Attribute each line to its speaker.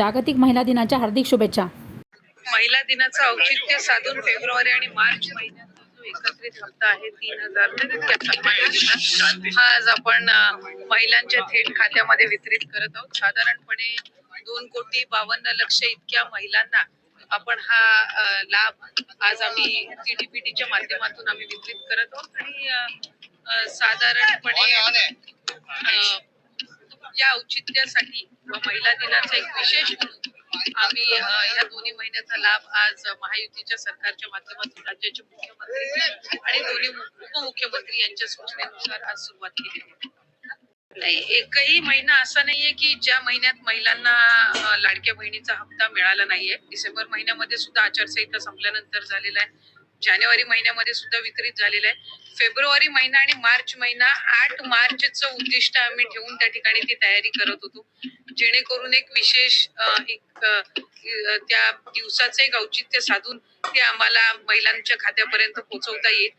Speaker 1: जागतिक महिला दिनाच्या हार्दिक शुभेच्छा.
Speaker 2: महिला दिनाचं औचित्य साधून फेब्रुवारी आणि मार्च महिन्याचा जो एकत्रित हप्ता आहे तीन हजार म्हणजे हा आज आपण महिलांच्या थेट खात्यामध्ये वितरित करत आहोत. साधारणपणे दोन कोटी बावन्न लक्ष इतक्या महिलांना आपण हा लाभ आज आम्ही सीडीपीटीच्या माध्यमातून आम्ही वितरित करत आहोत. आणि साधारणपणे अ, या औचित्यासाठी व महिला दिनाचा एक विशेष आम्ही या दोन्ही महिन्याचा लाभ आज महायुतीच्या सरकारच्या माध्यमातून राज्याचे मुख्यमंत्री आणि दोन्ही उपमुख्यमंत्री यांच्या सूचनेनुसार आज सुरुवात केली आहे. नाही एकही महिना असा नाहीये की ज्या महिन्यात महिलांना लाडक्या बहिणीचा हप्ता मिळाला नाहीये. डिसेंबर महिन्यामध्ये सुद्धा आचारसंहिता संपल्यानंतर झालेला आहे. जानेवारी महिन्यामध्ये सुद्धा वितरित झालेला आहे. फेब्रुवारी महिना आणि मार्च महिना आठ मार्चचं उद्दिष्ट आम्ही ठेवून त्या ठिकाणी ती तयारी करत होतो. जेणेकरून एक विशेष एक त्या दिवसाचं एक औचित्य साधून ते आम्हाला महिलांच्या खात्यापर्यंत पोहोचवता येईल.